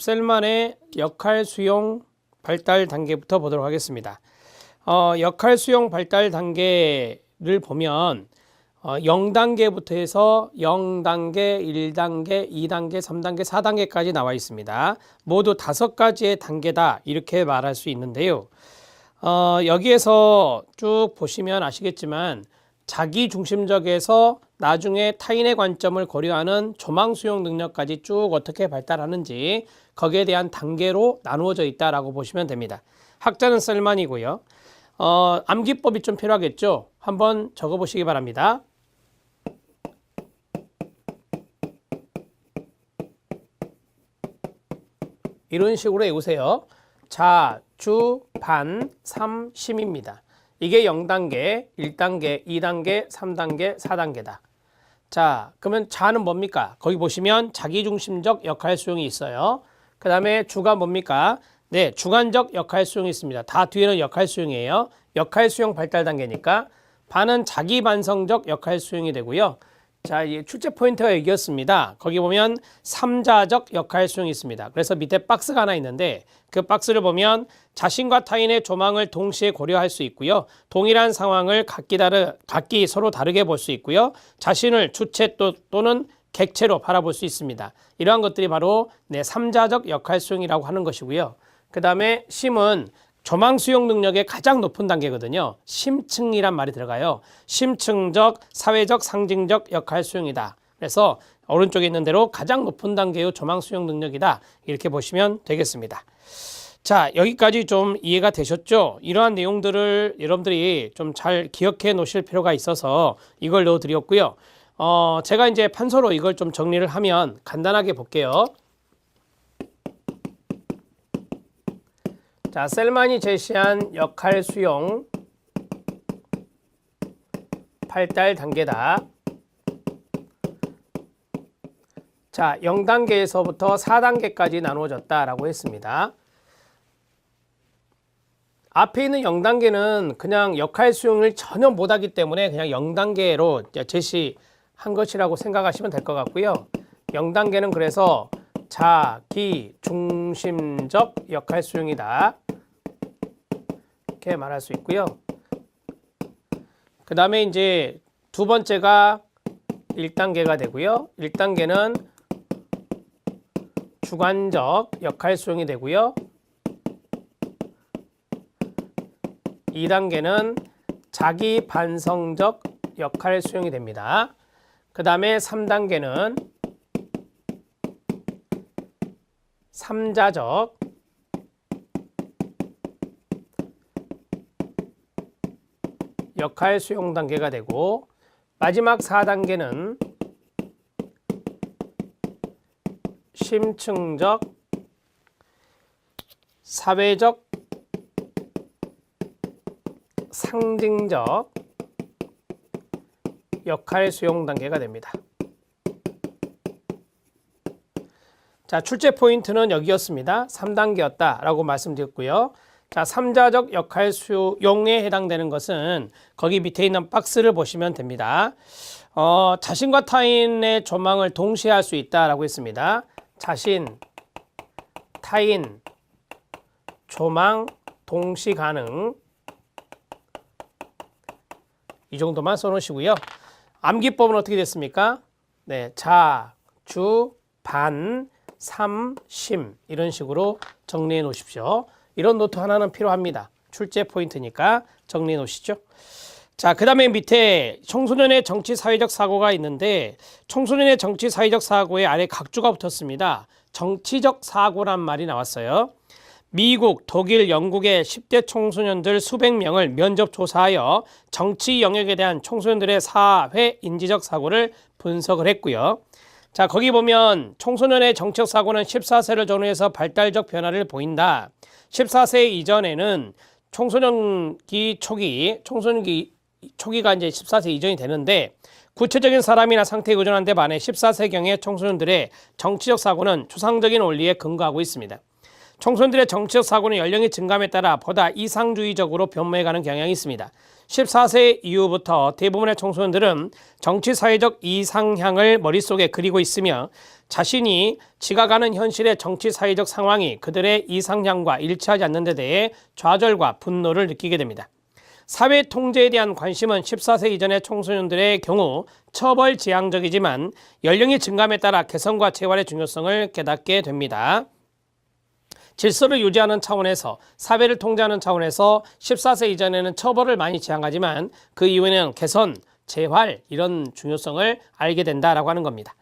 셀만의 역할 수용 발달 단계부터 보도록 하겠습니다. 어, 역할 수용 발달 단계를 보면 어, 0단계부터 해서 0단계, 1단계, 2단계, 3단계, 4단계까지 나와 있습니다. 모두 다섯 가지의 단계다 이렇게 말할 수 있는데요. 어, 여기에서 쭉 보시면 아시겠지만 자기 중심적에서 나중에 타인의 관점을 고려하는 조망 수용 능력까지 쭉 어떻게 발달하는지 거기에 대한 단계로 나누어져 있다라고 보시면 됩니다. 학자는 셀만이고요. 어, 암기법이 좀 필요하겠죠. 한번 적어 보시기 바랍니다. 이런 식으로 외우세요. 자, 주, 반, 삼, 심입니다. 이게 0단계, 1단계, 2단계, 3단계, 4단계다. 자, 그러면 자는 뭡니까? 거기 보시면 자기중심적 역할 수용이 있어요. 그 다음에 주가 뭡니까? 네, 주관적 역할 수용이 있습니다. 다 뒤에는 역할 수용이에요. 역할 수용 발달 단계니까 반은 자기 반성적 역할 수용이 되고요. 자, 이 출제 포인트가 여기였습니다. 거기 보면 삼자적 역할 수용이 있습니다. 그래서 밑에 박스가 하나 있는데 그 박스를 보면 자신과 타인의 조망을 동시에 고려할 수 있고요. 동일한 상황을 각기 다르 각기 서로 다르게 볼 수 있고요. 자신을 주체 또, 또는 객체로 바라볼 수 있습니다. 이러한 것들이 바로 네, 삼자적 역할 수용이라고 하는 것이고요. 그 다음에 심은 조망 수용 능력의 가장 높은 단계거든요. 심층이란 말이 들어가요. 심층적, 사회적, 상징적 역할 수용이다. 그래서 오른쪽에 있는 대로 가장 높은 단계의 조망 수용 능력이다. 이렇게 보시면 되겠습니다. 자, 여기까지 좀 이해가 되셨죠? 이러한 내용들을 여러분들이 좀 잘 기억해 놓으실 필요가 있어서 이걸 넣어 드렸고요. 어, 제가 이제 판서로 이걸 좀 정리를 하면 간단하게 볼게요. 자, 셀만이 제시한 역할 수용 발달 단계다. 자, 0단계에서부터 4단계까지 나누어졌다라고 했습니다. 앞에 있는 0단계는 그냥 역할 수용을 전혀 못하기 때문에 그냥 0단계로 제시 한 것이라고 생각하시면 될 것 같고요. 0단계는 그래서 자기 중심적 역할 수용이다. 이렇게 말할 수 있고요. 그 다음에 이제 두 번째가 1단계가 되고요. 1단계는 주관적 역할 수용이 되고요. 2단계는 자기 반성적 역할 수용이 됩니다. 그 다음에 3단계는 삼자적 역할 수용 단계가 되고 마지막 4단계는 심층적 사회적 상징적 역할 수용 단계가 됩니다. 자, 출제 포인트는 여기였습니다. 3단계였다라고 말씀드렸고요. 자, 삼자적 역할 수용에 해당되는 것은 거기 밑에 있는 박스를 보시면 됩니다. 어, 자신과 타인의 조망을 동시에 할 수 있다라고 했습니다. 자신, 타인, 조망, 동시 가능. 이 정도만 써놓으시고요. 암기법은 어떻게 됐습니까? 네, 자, 주, 반, 삼, 심 이런 식으로 정리해 놓으십시오. 이런 노트 하나는 필요합니다. 출제 포인트니까 정리해 놓으시죠. 자, 그 다음에 밑에 청소년의 정치 사회적 사고가 있는데 청소년의 정치 사회적 사고에 아래 각주가 붙었습니다. 정치적 사고란 말이 나왔어요. 미국, 독일, 영국의 10대 청소년들 수백 명을 면접 조사하여 정치 영역에 대한 청소년들의 사회 인지적 사고를 분석을 했고요. 자, 거기 보면 청소년의 정책 사고는 14세를 전후해서 발달적 변화를 보인다. 14세 이전에는 청소년기 초기, 청소년기 초기가 이제 14세 이전이 되는데 구체적인 사람이나 상태에 의존한 데 반해 14세경의 청소년들의 정치적 사고는 추상적인 원리에 근거하고 있습니다. 청소년들의 정치적 사고는 연령이 증감에 따라 보다 이상주의적으로 변모해가는 경향이 있습니다. 14세 이후부터 대부분의 청소년들은 정치 사회적 이상향을 머릿속에 그리고 있으며 자신이 지각하는 현실의 정치 사회적 상황이 그들의 이상향과 일치하지 않는 데 대해 좌절과 분노를 느끼게 됩니다. 사회 통제에 대한 관심은 14세 이전의 청소년들의 경우 처벌 지향적이지만 연령이 증감에 따라 개성과 재활의 중요성을 깨닫게 됩니다. 질서를 유지하는 차원에서 사회를 통제하는 차원에서 14세 이전에는 처벌을 많이 지향하지만 그 이후에는 개선, 재활 이런 중요성을 알게 된다라고 하는 겁니다.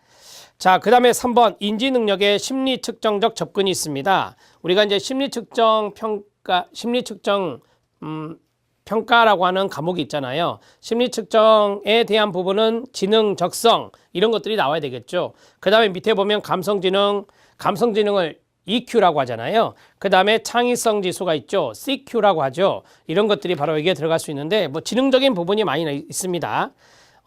자, 그 다음에 3번 인지 능력의 심리 측정적 접근이 있습니다. 우리가 이제 심리 측정 평가, 심리 측정 음, 평가라고 하는 과목이 있잖아요. 심리 측정에 대한 부분은 지능, 적성 이런 것들이 나와야 되겠죠. 그 다음에 밑에 보면 감성 지능, 감성 지능을 EQ라고 하잖아요. 그 다음에 창의성 지수가 있죠. CQ라고 하죠. 이런 것들이 바로 여기에 들어갈 수 있는데 뭐 지능적인 부분이 많이 있습니다.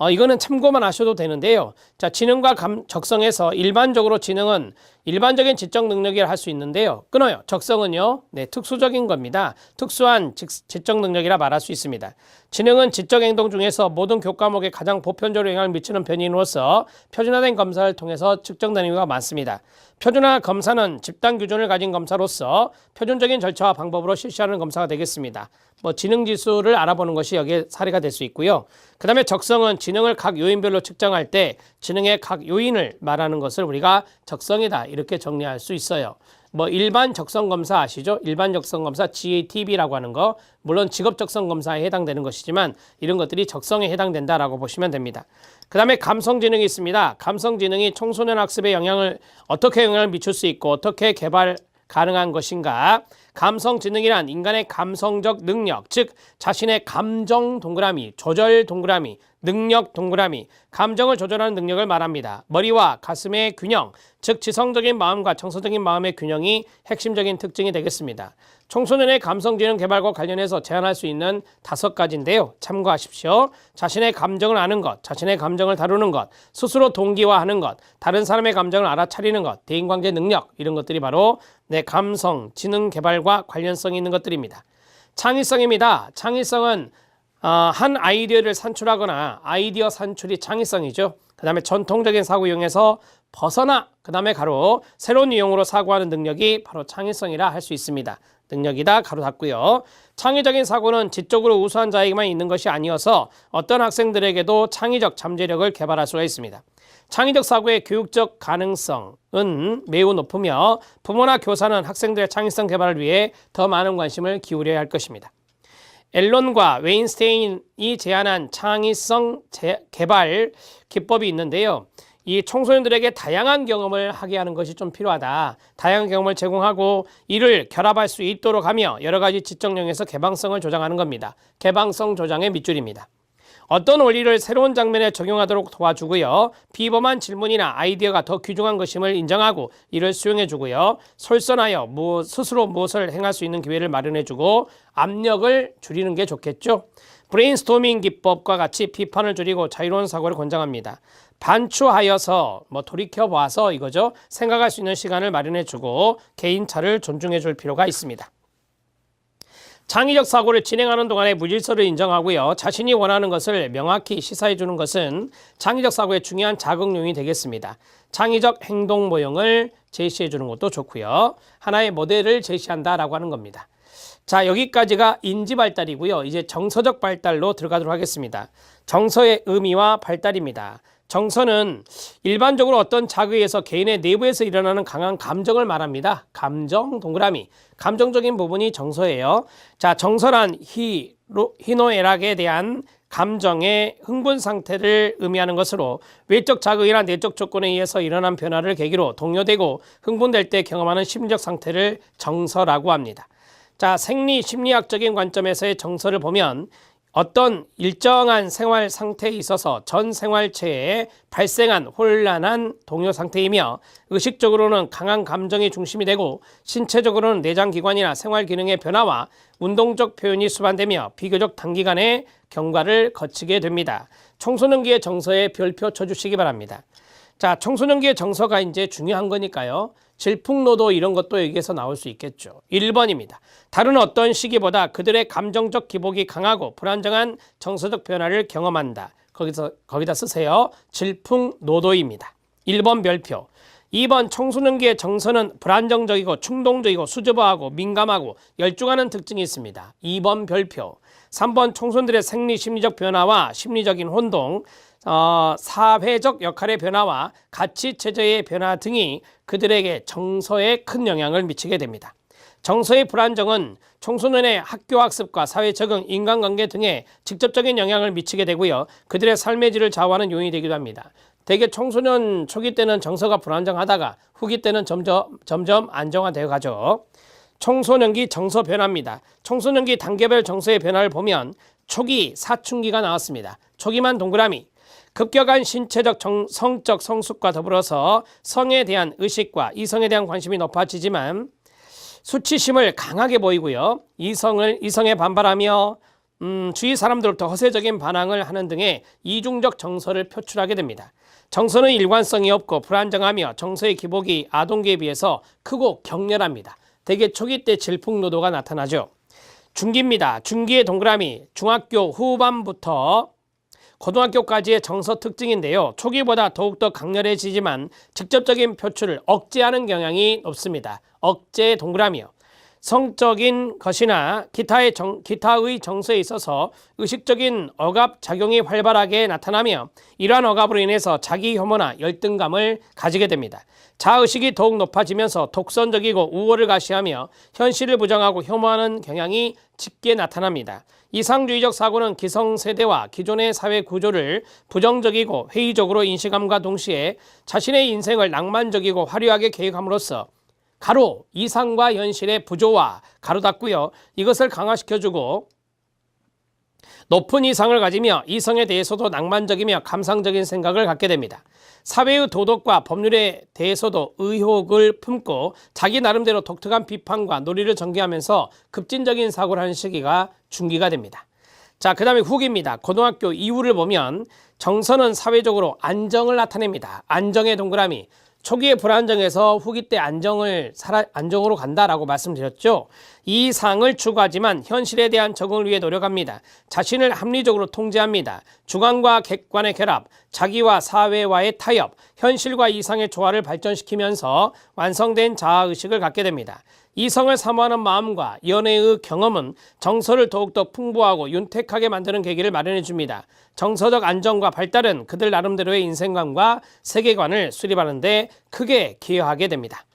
어, 이거는 참고만 하셔도 되는데요. 자, 지능과 감, 적성에서 일반적으로 지능은 일반적인 지적 능력이라 할 수 있는데요. 끊어요. 적성은요. 네, 특수적인 겁니다. 특수한 지, 지적 능력이라 말할 수 있습니다. 지능은 지적 행동 중에서 모든 교과목에 가장 보편적으로 영향을 미치는 변인으로서 표준화된 검사를 통해서 측정되는 경우가 많습니다. 표준화 검사는 집단 규준을 가진 검사로서 표준적인 절차와 방법으로 실시하는 검사가 되겠습니다. 뭐 지능 지수를 알아보는 것이 여기에 사례가 될 수 있고요. 그 다음에 적성은 지능을 각 요인별로 측정할 때 지능의 각 요인을 말하는 것을 우리가 적성이다 이렇게 정리할 수 있어요. 뭐 일반 적성 검사 아시죠? 일반 적성 검사 GATB라고 하는 거 물론 직업 적성 검사에 해당되는 것이지만 이런 것들이 적성에 해당된다라고 보시면 됩니다. 그다음에 감성 지능이 있습니다. 감성 지능이 청소년 학습에 영향을 어떻게 영향을 미칠 수 있고 어떻게 개발 가능한 것인가? 감성 지능이란 인간의 감성적 능력, 즉 자신의 감정 동그라미, 조절 동그라미, 능력 동그라미, 감정을 조절하는 능력을 말합니다. 머리와 가슴의 균형, 즉 지성적인 마음과 정서적인 마음의 균형이 핵심적인 특징이 되겠습니다. 청소년의 감성지능 개발과 관련해서 제안할 수 있는 다섯 가지인데요. 참고하십시오. 자신의 감정을 아는 것, 자신의 감정을 다루는 것, 스스로 동기화하는 것, 다른 사람의 감정을 알아차리는 것, 대인관계 능력 이런 것들이 바로 내 감성, 지능 개발과 관련성이 있는 것들입니다. 창의성입니다. 창의성은 어, 한 아이디어를 산출하거나 아이디어 산출이 창의성이죠. 그 다음에 전통적인 사고 이용해서 벗어나 그 다음에 가로 새로운 유형으로 사고하는 능력이 바로 창의성이라 할 수 있습니다. 능력이다 가로 닫고요. 창의적인 사고는 지적으로 우수한 자에게만 있는 것이 아니어서 어떤 학생들에게도 창의적 잠재력을 개발할 수가 있습니다. 창의적 사고의 교육적 가능성은 매우 높으며 부모나 교사는 학생들의 창의성 개발을 위해 더 많은 관심을 기울여야 할 것입니다. 앨런과 웨인스테인이 제안한 창의성 개발 기법이 있는데요. 이 청소년들에게 다양한 경험을 하게 하는 것이 좀 필요하다. 다양한 경험을 제공하고 이를 결합할 수 있도록 하며 여러 가지 지적령에서 개방성을 조장하는 겁니다. 개방성 조장의 밑줄입니다. 어떤 원리를 새로운 장면에 적용하도록 도와주고요. 비범한 질문이나 아이디어가 더 귀중한 것임을 인정하고 이를 수용해 주고요. 솔선하여 무, 스스로 무엇을 행할 수 있는 기회를 마련해 주고 압력을 줄이는 게 좋겠죠. 브레인스토밍 기법과 같이 비판을 줄이고 자유로운 사고를 권장합니다. 반추하여서 뭐 돌이켜 봐서 이거죠. 생각할 수 있는 시간을 마련해 주고 개인차를 존중해 줄 필요가 있습니다. 창의적 사고를 진행하는 동안에 무질서를 인정하고요. 자신이 원하는 것을 명확히 시사해 주는 것은 창의적 사고의 중요한 자극용이 되겠습니다. 창의적 행동 모형을 제시해 주는 것도 좋고요. 하나의 모델을 제시한다라고 하는 겁니다. 자, 여기까지가 인지 발달이고요. 이제 정서적 발달로 들어가도록 하겠습니다. 정서의 의미와 발달입니다. 정서는 일반적으로 어떤 자극에서 개인의 내부에서 일어나는 강한 감정을 말합니다. 감정 동그라미. 감정적인 부분이 정서예요. 자, 정서란 히, 희노애락에 대한 감정의 흥분 상태를 의미하는 것으로 외적 자극이나 내적 조건에 의해서 일어난 변화를 계기로 동요되고 흥분될 때 경험하는 심리적 상태를 정서라고 합니다. 자, 생리 심리학적인 관점에서의 정서를 보면 어떤 일정한 생활 상태에 있어서 전 생활체에 발생한 혼란한 동요 상태이며 의식적으로는 강한 감정이 중심이 되고 신체적으로는 내장 기관이나 생활 기능의 변화와 운동적 표현이 수반되며 비교적 단기간에 경과를 거치게 됩니다. 청소년기의 정서에 별표 쳐주시기 바랍니다. 자, 청소년기의 정서가 이제 중요한 거니까요. 질풍노도 이런 것도 여기에서 나올 수 있겠죠. 1번입니다. 다른 어떤 시기보다 그들의 감정적 기복이 강하고 불안정한 정서적 변화를 경험한다. 거기서 거기다 쓰세요. 질풍노도입니다. 1번 별표. 2번 청소년기의 정서는 불안정적이고 충동적이고 수줍어하고 민감하고 열중하는 특징이 있습니다. 2번 별표. 3번 청소년들의 생리 심리적 변화와 심리적인 혼동, 어, 사회적 역할의 변화와 가치 체제의 변화 등이 그들에게 정서에 큰 영향을 미치게 됩니다. 정서의 불안정은 청소년의 학교 학습과 사회 적응, 인간관계 등에 직접적인 영향을 미치게 되고요. 그들의 삶의 질을 좌우하는 요인이 되기도 합니다. 대개 청소년 초기 때는 정서가 불안정하다가 후기 때는 점점, 점점 안정화되어 가죠. 청소년기 정서 변화입니다. 청소년기 단계별 정서의 변화를 보면 초기 사춘기가 나왔습니다. 초기만 동그라미. 급격한 신체적 정, 성적 성숙과 더불어서 성에 대한 의식과 이성에 대한 관심이 높아지지만 수치심을 강하게 보이고요. 이성을 이성에 반발하며 음, 주위 사람들로부터 허세적인 반항을 하는 등의 이중적 정서를 표출하게 됩니다. 정서는 일관성이 없고 불안정하며 정서의 기복이 아동기에 비해서 크고 격렬합니다. 대개 초기 때 질풍노도가 나타나죠. 중기입니다. 중기의 동그라미 중학교 후반부터 고등학교까지의 정서 특징인데요. 초기보다 더욱더 강렬해지지만 직접적인 표출을 억제하는 경향이 높습니다. 억제 동그라미요. 성적인 것이나 기타의, 정, 기타의 정서에 있어서 의식적인 억압 작용이 활발하게 나타나며 이러한 억압으로 인해서 자기 혐오나 열등감을 가지게 됩니다. 자의식이 더욱 높아지면서 독선적이고 우월을 가시하며 현실을 부정하고 혐오하는 경향이 짙게 나타납니다. 이상주의적 사고는 기성세대와 기존의 사회 구조를 부정적이고 회의적으로 인식함과 동시에 자신의 인생을 낭만적이고 화려하게 계획함으로써 가로 이상과 현실의 부조화 가로 닫고요. 이것을 강화시켜주고 높은 이상을 가지며 이성에 대해서도 낭만적이며 감상적인 생각을 갖게 됩니다. 사회의 도덕과 법률에 대해서도 의혹을 품고 자기 나름대로 독특한 비판과 논리를 전개하면서 급진적인 사고를 하는 시기가 중기가 됩니다. 자, 그 다음에 후기입니다. 고등학교 이후를 보면 정서는 사회적으로 안정을 나타냅니다. 안정의 동그라미. 초기에 불안정해서 후기 때 안정을 살아, 안정으로 간다라고 말씀드렸죠. 이 상을 추구하지만 현실에 대한 적응을 위해 노력합니다. 자신을 합리적으로 통제합니다. 주관과 객관의 결합, 자기와 사회와의 타협, 현실과 이상의 조화를 발전시키면서 완성된 자아의식을 갖게 됩니다. 이성을 사모하는 마음과 연애의 경험은 정서를 더욱더 풍부하고 윤택하게 만드는 계기를 마련해 줍니다. 정서적 안정과 발달은 그들 나름대로의 인생관과 세계관을 수립하는 데 크게 기여하게 됩니다.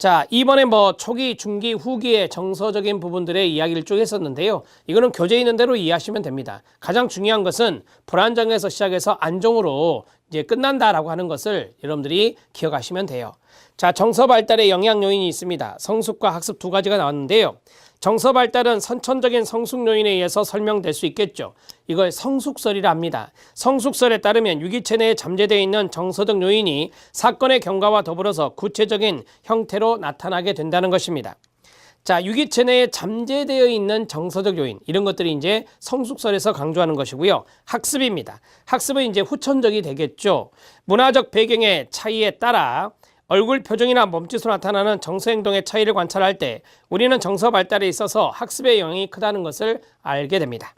자, 이번에 뭐 초기, 중기, 후기의 정서적인 부분들의 이야기를 쭉 했었는데요. 이거는 교재 있는 대로 이해하시면 됩니다. 가장 중요한 것은 불안정에서 시작해서 안정으로 이제 끝난다라고 하는 것을 여러분들이 기억하시면 돼요. 자, 정서 발달의 영향 요인이 있습니다. 성숙과 학습 두 가지가 나왔는데요. 정서 발달은 선천적인 성숙 요인에 의해서 설명될 수 있겠죠. 이걸 성숙설이라 합니다. 성숙설에 따르면 유기체 내에 잠재되어 있는 정서적 요인이 사건의 경과와 더불어서 구체적인 형태로 나타나게 된다는 것입니다. 자, 유기체 내에 잠재되어 있는 정서적 요인 이런 것들이 이제 성숙설에서 강조하는 것이고요. 학습입니다. 학습은 이제 후천적이 되겠죠. 문화적 배경의 차이에 따라 얼굴 표정이나 몸짓으로 나타나는 정서 행동의 차이를 관찰할 때 우리는 정서 발달에 있어서 학습의 영향이 크다는 것을 알게 됩니다.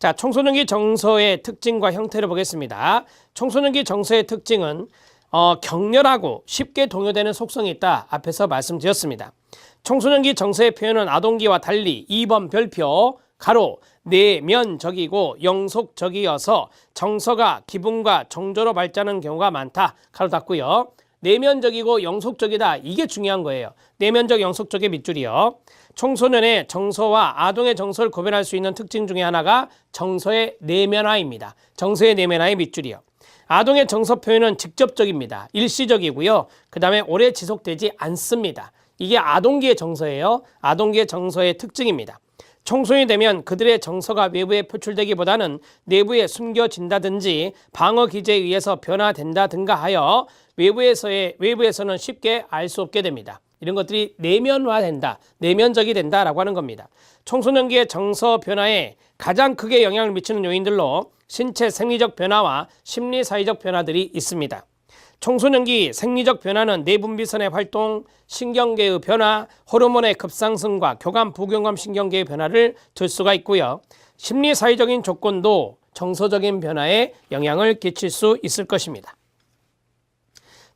자, 청소년기 정서의 특징과 형태를 보겠습니다. 청소년기 정서의 특징은 어, 격렬하고 쉽게 동요되는 속성이 있다. 앞에서 말씀드렸습니다. 청소년기 정서의 표현은 아동기와 달리 2번 별표 가로 내면적이고 영속적이어서 정서가 기분과 정조로 발전하는 경우가 많다. 가로 닫고요. 내면적이고 영속적이다. 이게 중요한 거예요. 내면적, 영속적의 밑줄이요. 청소년의 정서와 아동의 정서를 구별할 수 있는 특징 중에 하나가 정서의 내면화입니다. 정서의 내면화의 밑줄이요. 아동의 정서 표현은 직접적입니다. 일시적이고요. 그 다음에 오래 지속되지 않습니다. 이게 아동기의 정서예요. 아동기의 정서의 특징입니다. 청소년이 되면 그들의 정서가 외부에 표출되기보다는 내부에 숨겨진다든지 방어 기제에 의해서 변화된다든가 하여 외부에서의 외부에서는 쉽게 알 수 없게 됩니다. 이런 것들이 내면화된다, 내면적이 된다라고 하는 겁니다. 청소년기의 정서 변화에 가장 크게 영향을 미치는 요인들로 신체 생리적 변화와 심리 사회적 변화들이 있습니다. 청소년기 생리적 변화는 내분비선의 활동, 신경계의 변화, 호르몬의 급상승과 교감 부경감 신경계의 변화를 들 수가 있고요. 심리 사회적인 조건도 정서적인 변화에 영향을 끼칠 수 있을 것입니다.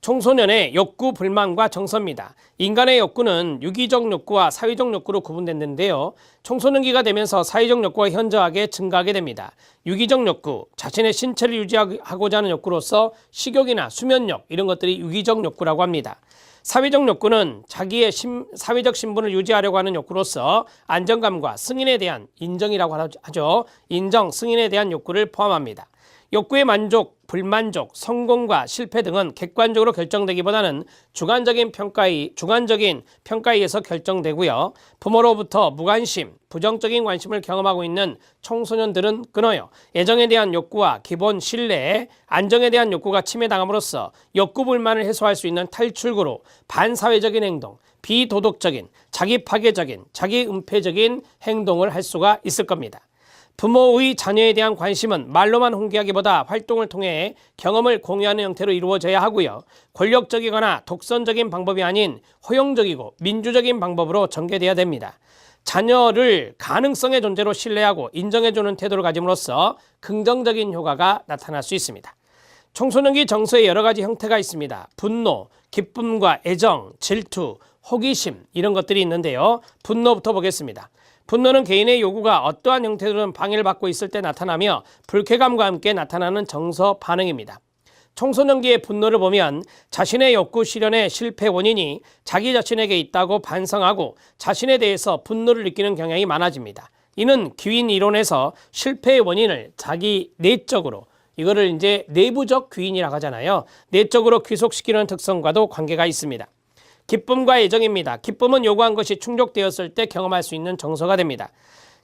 청소년의 욕구, 불만과 정서입니다. 인간의 욕구는 유기적 욕구와 사회적 욕구로 구분됐는데요. 청소년기가 되면서 사회적 욕구가 현저하게 증가하게 됩니다. 유기적 욕구, 자신의 신체를 유지하고자 하는 욕구로서 식욕이나 수면욕 이런 것들이 유기적 욕구라고 합니다. 사회적 욕구는 자기의 심, 사회적 신분을 유지하려고 하는 욕구로서 안정감과 승인에 대한 인정이라고 하죠. 인정, 승인에 대한 욕구를 포함합니다. 욕구의 만족, 불만족, 성공과 실패 등은 객관적으로 결정되기보다는 주관적인 평가에 주관적인 평가에 의해서 결정되고요. 부모로부터 무관심, 부정적인 관심을 경험하고 있는 청소년들은 끊어요. 애정에 대한 욕구와 기본 신뢰, 안정에 대한 욕구가 침해당함으로써 욕구 불만을 해소할 수 있는 탈출구로 반사회적인 행동, 비도덕적인, 자기 파괴적인, 자기 은폐적인 행동을 할 수가 있을 겁니다. 부모의 자녀에 대한 관심은 말로만 홍보하기보다 활동을 통해 경험을 공유하는 형태로 이루어져야 하고요. 권력적이거나 독선적인 방법이 아닌 허용적이고 민주적인 방법으로 전개돼야 됩니다. 자녀를 가능성의 존재로 신뢰하고 인정해주는 태도를 가짐으로써 긍정적인 효과가 나타날 수 있습니다. 청소년기 정서의 여러 가지 형태가 있습니다. 분노, 기쁨과 애정, 질투, 호기심 이런 것들이 있는데요. 분노부터 보겠습니다. 분노는 개인의 요구가 어떠한 형태로든 방해를 받고 있을 때 나타나며 불쾌감과 함께 나타나는 정서 반응입니다. 청소년기의 분노를 보면 자신의 욕구 실현의 실패 원인이 자기 자신에게 있다고 반성하고 자신에 대해서 분노를 느끼는 경향이 많아집니다. 이는 귀인 이론에서 실패의 원인을 자기 내적으로 이거를 이제 내부적 귀인이라고 하잖아요. 내적으로 귀속시키는 특성과도 관계가 있습니다. 기쁨과 애정입니다. 기쁨은 요구한 것이 충족되었을 때 경험할 수 있는 정서가 됩니다.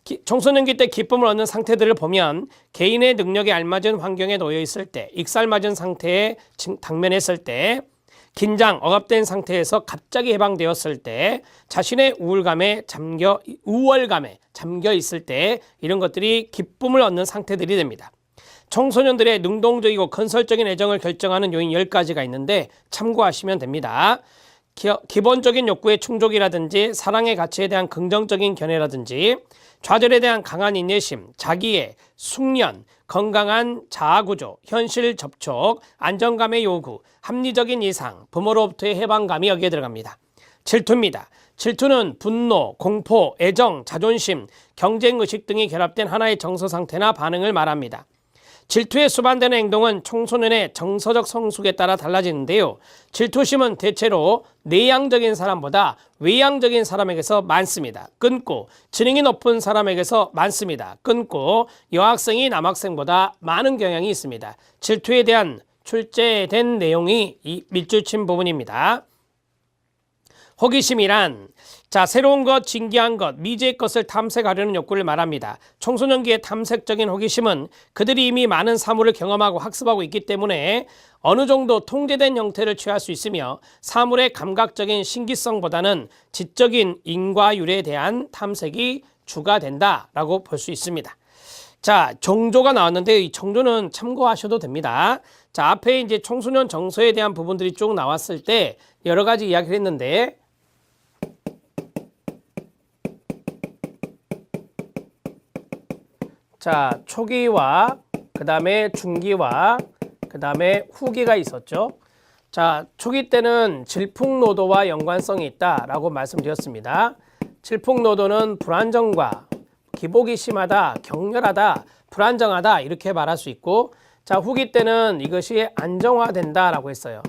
기, 청소년기 때 기쁨을 얻는 상태들을 보면 개인의 능력에 알맞은 환경에 놓여 있을 때, 익살맞은 상태에 당면했을 때, 긴장, 억압된 상태에서 갑자기 해방되었을 때, 자신의 우울감에 잠겨, 우월감에 잠겨 있을 때, 이런 것들이 기쁨을 얻는 상태들이 됩니다. 청소년들의 능동적이고 건설적인 애정을 결정하는 요인 10가지가 있는데 참고하시면 됩니다. 기, 본적인 욕구의 충족이라든지 사랑의 가치에 대한 긍정적인 견해라든지 좌절에 대한 강한 인내심, 자기의 숙련, 건강한 자아구조, 현실 접촉, 안정감의 요구, 합리적인 이상, 부모로부터의 해방감이 여기에 들어갑니다. 질투입니다. 질투는 분노, 공포, 애정, 자존심, 경쟁의식 등이 결합된 하나의 정서 상태나 반응을 말합니다. 질투에 수반되는 행동은 청소년의 정서적 성숙에 따라 달라지는데요. 질투심은 대체로 내향적인 사람보다 외향적인 사람에게서 많습니다. 끊고 지능이 높은 사람에게서 많습니다. 끊고 여학생이 남학생보다 많은 경향이 있습니다. 질투에 대한 출제된 내용이 이 밑줄 친 부분입니다. 호기심이란 자, 새로운 것, 진기한 것, 미지의 것을 탐색하려는 욕구를 말합니다. 청소년기의 탐색적인 호기심은 그들이 이미 많은 사물을 경험하고 학습하고 있기 때문에 어느 정도 통제된 형태를 취할 수 있으며 사물의 감각적인 신기성보다는 지적인 인과율에 대한 탐색이 주가 된다라고 볼 수 있습니다. 자, 정조가 나왔는데 이 정조는 참고하셔도 됩니다. 자, 앞에 이제 청소년 정서에 대한 부분들이 쭉 나왔을 때 여러 가지 이야기를 했는데 자, 초기와 그 다음에 중기와 그 다음에 후기가 있었죠. 자, 초기 때는 질풍노도와 연관성이 있다라고 말씀드렸습니다. 질풍노도는 불안정과 기복이 심하다, 격렬하다, 불안정하다 이렇게 말할 수 있고 자, 후기 때는 이것이 안정화된다라고 했어요.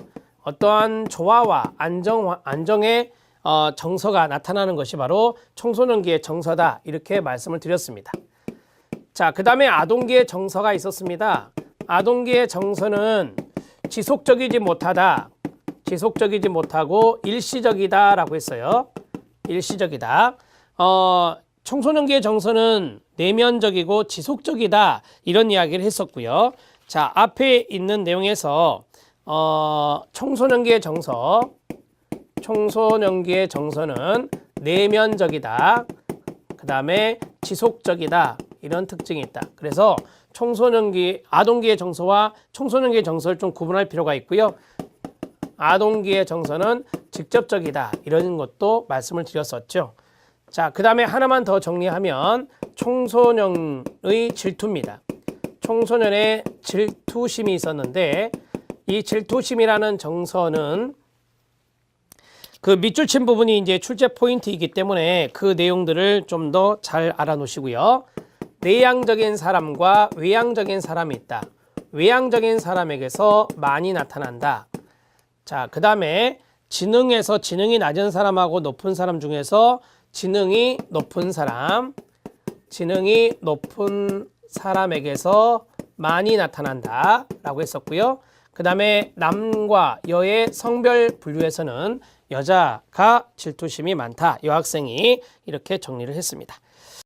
어떠한 조화와 안정, 안정의 어, 정서가 나타나는 것이 바로 청소년기의 정서다 이렇게 말씀을 드렸습니다. 자, 그 다음에 아동기의 정서가 있었습니다. 아동기의 정서는 지속적이지 못하다, 지속적이지 못하고 일시적이다라고 했어요. 일시적이다. 어, 청소년기의 정서는 내면적이고 지속적이다 이런 이야기를 했었고요. 자, 앞에 있는 내용에서 어, 청소년기의 정서, 청소년기의 정서는 내면적이다. 그 다음에 지속적이다. 이런 특징이 있다. 그래서 청소년기, 아동기의 정서와 청소년기의 정서를 좀 구분할 필요가 있고요. 아동기의 정서는 직접적이다. 이런 것도 말씀을 드렸었죠. 자, 그 다음에 하나만 더 정리하면 청소년의 질투입니다. 청소년의 질투심이 있었는데 이 질투심이라는 정서는 그 밑줄 친 부분이 이제 출제 포인트이기 때문에 그 내용들을 좀 더 잘 알아놓으시고요. 내향적인 사람과 외향적인 사람이 있다. 외향적인 사람에게서 많이 나타난다. 자, 그 다음에 지능에서 지능이 낮은 사람하고 높은 사람 중에서 지능이 높은 사람, 지능이 높은 사람에게서 많이 나타난다. 라고 했었고요. 그 다음에 남과 여의 성별 분류에서는 여자가 질투심이 많다. 여학생이 이렇게 정리를 했습니다.